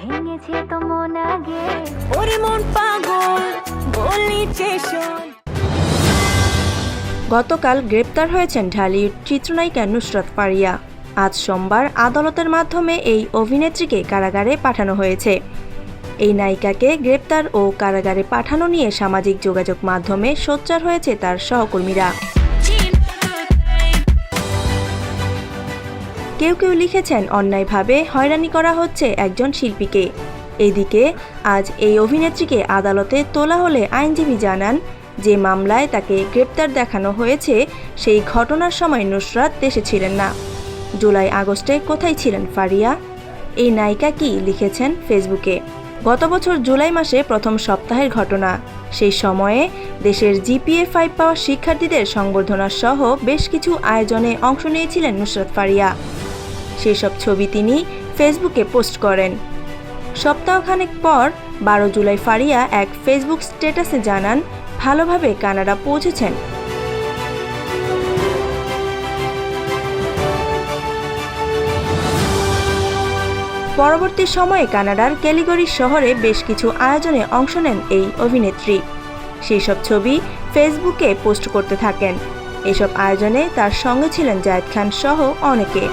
ভেঙেছে তো মন আগে। ওরে মন পাগল শোন। গতকাল গ্রেপ্তার হয়েছেন ঢালিউড চিত্রনায়িকা নুসরত ফারিয়া আজ সোমবার আদালতের মাধ্যমে এই অভিনেত্রীকে কারাগারে পাঠানো হয়েছে। এই নায়িকাকে গ্রেপ্তার ও কারাগারে পাঠানো নিয়ে সামাজিক যোগাযোগ মাধ্যমে সোচ্চার হয়েছে তার সহকর্মীরা। কেউ কেউ লিখেছেন, অন্যায়ভাবে হয়রানি করা হচ্ছে একজন শিল্পীকে। এদিকে, আজ এই অভিনেত্রীকে আদালতে তোলা হলে আইনজীবী জানান, যে মামলায় তাকে গ্রেপ্তার দেখানো হয়েছে, সেই ঘটনার সময় নুসরাত দেশে ছিলেন না। জুলাই আগস্টে কোথায় ছিলেন ফারিয়া? এই নায়িকা কি লিখেছেন ফেসবুকে? গত বছর জুলাই মাসে প্রথম সপ্তাহের ঘটনা। সেই সময়ে দেশের জিপিএ ফাইভ পাওয়া শিক্ষার্থীদের সংবর্ধনা সহ বেশ কিছু আয়োজনে অংশ নিয়েছিলেন নুসরাত ফারিয়া। সেসব ছবি তিনি ফেসবুকে পোস্ট করেন। সপ্তাহখানেক পর বারো জুলাই ফারিয়া এক ফেসবুক স্ট্যাটাসে জানান, ভালোভাবে কানাডা পৌঁছেছেন। পরবর্তী সময়ে কানাডার ক্যালিগরি শহরে বেশ কিছু আয়োজনে অংশ নেন এই অভিনেত্রী। সেই সব ছবি ফেসবুকে পোস্ট করতে থাকেন। এসব আয়োজনে তার সঙ্গে ছিলেন জায়েদ খান সহ অনেকে।